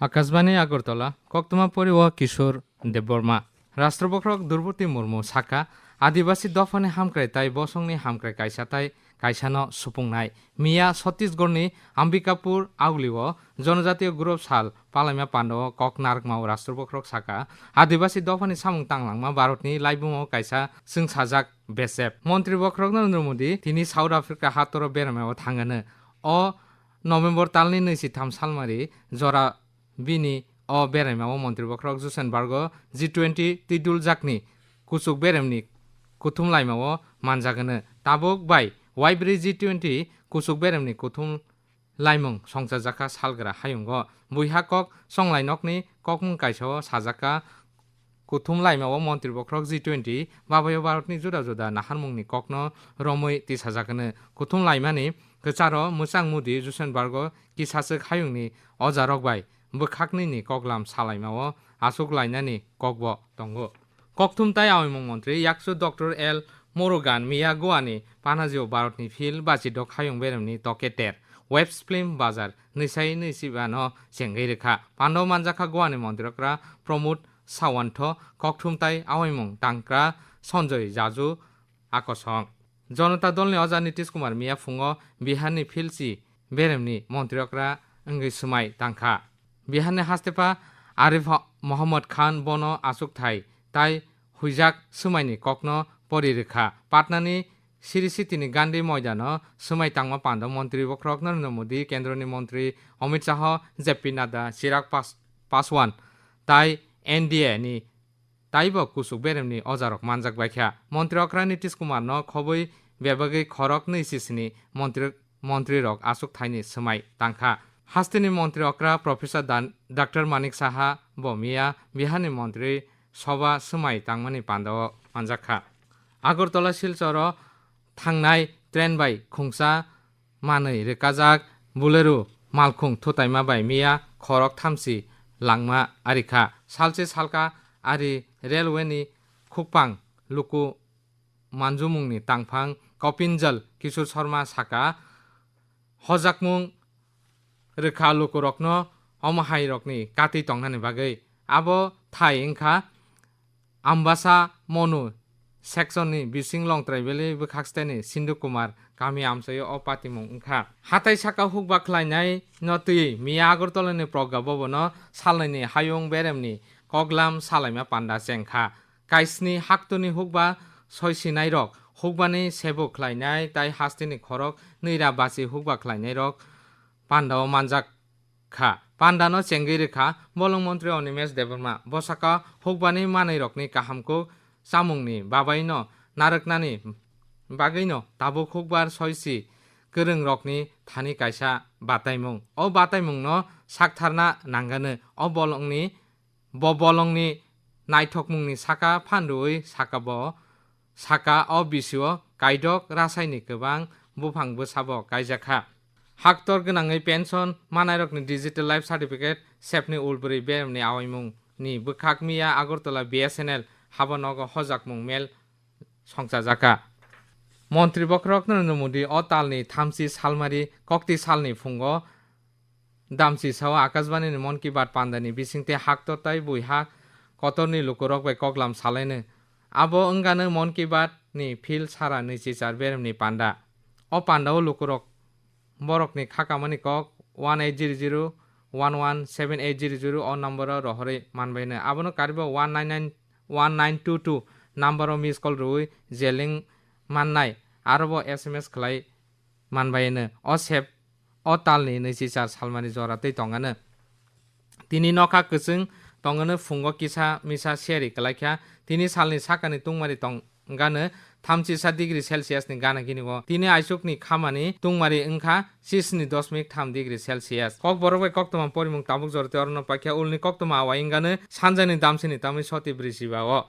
આકાશવાણી આગરતલા કોકતમા પરિવા કિશોર દેવબર્મા રાષ્ટ્રપક્ષક દ્રૌપદી મુર્મુ સાકા আদিবাসী দফানে হামক্রাই তাই, বসংনি হামক্রাই কাইসাতাই কাইসানো সুপুংনাই মিয়া, ছত্তিশগড়নি, আম্বিকাপুর, আউলিও, জনজাতীয় গ্রুপ সাল, পালামিয়া পান্ডব কক নারকমাও রাষ্ট্রপক্রক সাকা। আদিবাসী দফানি সামুং তাংলাংমা ভারতনি লাইবুমাও কাইসা, সিং সাজাক, বেসেপ। মন্ত্রী বক্রক নরেন্দ্র মোদী, তিনি সাউথ আফ্রিকা হাতর বেরমাও থাঙ্গানো অ, নভেম্বর তালনি নৈসি থাম সালমারি, জরা अ बेरायमाव मन्त्रि बख्रक जुसेन बार्ग जि टुवेन्टि तिदुल जाकनि कुचुक बेरेमनि कुथुम लाइमाव मानजागोनो ताबुक बाय वाइब्रि जि टुवेन्टि कुचुक बेरेमनि कुथुम लाइमं संसार जाका सालग्रा हायुंग बुइहा कक संलाइनकनि ककमुं काइसाव साजाका कुथुम लाइमाव मन्त्रि बख्रक जि टुवेन्टि बाबायाव भारतनि जुदा जुदा नाहारमुंनि ककनो रमै तिसाजागोनो कुथुम लाइमानि गोचारो मोजां मुदि जुसेन बार्ग किसासो खायुंनि अजारक বখাকনি নি কগলাম সালাইমাও আসুক লাইনানি কগব দঙ্গ ককথুম তাই আওয়ামী মন্ত্রী ইয়াকসু ডক্টর এল মরুগান মিয়া গোয়ানি পানাজিও ভারতনি ফিল বাজি ডক হায়ং বেরমনি তকেটের ওয়েব স্প্লিম বাজার নিসাই নিসিবানো সেঙ্গই রেখা পান্ডব মানজাখা গোয়ানি মন্দিরকরা প্রমোদ সাওয়ান্ত ককথুমতাই আওয়াইমং টাংক্রা সঞ্জয় জাজু আকসং জনতা দলনি অজা নীতিশ কুমার মিয়া ফুঙ্গ বিহারনি ফিলসি বেরেমনি মন্ত্রীকরা অঙ্গি সুমাই টাংখা बिहारनि हास्तेपा आरिफ मोहम्मद खान बन आसुक थाइ ताइ हुइजाक सोमायनि ककन परिरेखा पाटनानि सिरि सिटिनि गान्धी मयदान सोमाय तांमा पान्द मन्त्रि बख्रक नरेन्द्र मोदी केन्द्रनि मन्त्रि अमित शाह जेपि नाड्डा चिराग पास पासवान ताइ एनडिए नि তাইব কুসুক বেরেমনি অজারক মানজাক বাইখ্যা মন্ত্রী অক্রা নীতিশ কুমার ন খবৈ বেবাগৈ খরক নৈসিসনি মন্ত্রী মন্ত্রী রক আসুক থাইনি সোমাই তাংখা हास्तिनी मन्त्री अक्रा प्रफेसर दा डाक्टर मानिक साहा बमिया बिहानी मन्त्री सभा सोमाय तांमनि पान्दाव आन्जाखा আগরতলা শিলচর, থাংনাই ট্রেন বাই খুংসা মাनै রেকাজাক বুলেরু মালখুং থুতাইমা বাই মিয়া খরক থামসি লাংমা আরিখা সালচে সালকা আরি রেলওয়েনি খুকপাং, লুকু মানজুমুংনি তাংফাং কপিনজল কিশোর শর্মা সাকা হজাকমুং রেখা লোকরকন অমহাই রকনি কাটি টংনানি বাকে আবো থাই এংখা আম্বাসা মনু সেকশননি বিসিং লং ট্রাইবেলি বখাকস্তানি সিন্ধু কুমার গামি আমসাই অ পাতিম ওংখা হাতাই সাকা হুকবা খ্লাইনাই নতুই মিয়া আগরতলানি প্রজ্ঞা ন সালাইনি হায়ং বেরেমনি কগলাম সালাইমা পান্ডা জেংখা কাইসনি হাকতুনি হুকবা সয়সিনাই রক হুকবানি সেবো খ্লাইনাই তাই হাস্তিনি খরক নৈরা বাসি হুক বাকলাইনাই রক रक पान्डाव मानजाक खा पान्डानो चेंगै रेखा बलं मन्त्रि अनिमेश देबर्मा बसाका हुकबानि मानै रकनि काहामखौ चामुंनि बाबायनो नारकनानि बागैनो ताबुक हुकबार सयसि गोरों रकनि थानि कायसा बातायमुं अ बातायमुंनो साकथारना नांगानो अ बलंनि ब बलंनि नायथकमुंनि साका फानदुयै साकाब साका अ बिसिअ गायदक रासायनिक गोबां बुफांबो साब गायजाखा हाक्टर गोनाङै पेन्सन मानायरकनि डिजिटेल लाइफ सार्टिफिकेट सेफनि उलबुरै बेरेमनि आवायमुंनि बोखाक मिया आगरतला बिएसएनएल हाबनग हजाकमुं मेल संसाजाका मन्त्रि बख्रक नरेन्द्र मोदी अ तालनि थामसि सालमारि कक्ति सालनि फुंग दामसि साव आकाशबाणीनि मन की बात पान्दानि बिसिंते हाक्तताय बुइहा कतरनि लुकुरक बाय कगलाम सालायनो आबो ओंगानो मन की बात नि फिल सारा नैसि चार बेरेमनि पान्दा अ पान्दाव বরকনি খাকামনি cock one eight zero zero one one seven eight zero zero অ নম্বর রহরে মানবাইনে আবনো Karib one nine nine one nine two two number miss call রুই জেলিং মাননাই আরব এস এম এস খেলাই মানবাইনে অ সেব অ তালনি নৈসি চার সালমানি জরাতেই টঙ্গানো তিনি নখা কচুং টঙ্গানো ফুঙ্গ কিসা মিসা সেয়ারি খেলাইখা তিনি সালনি সাকানি তুংমারি টং दंगानो थामजिसा डिग्री सेलसियासनि गाना गिनिगो तिनि आइसुकनि खामानि तुंमारि ओंखा सिस्नि दशमिक थाम डिग्री सेलसियास कक बरबाय कक्तमा परिमुं ताबुक जरते अरन पाख्या उलनि कक्तमा आवाइंगानो सानजानि दामसिनि तामै सति ब्रिसिबाओ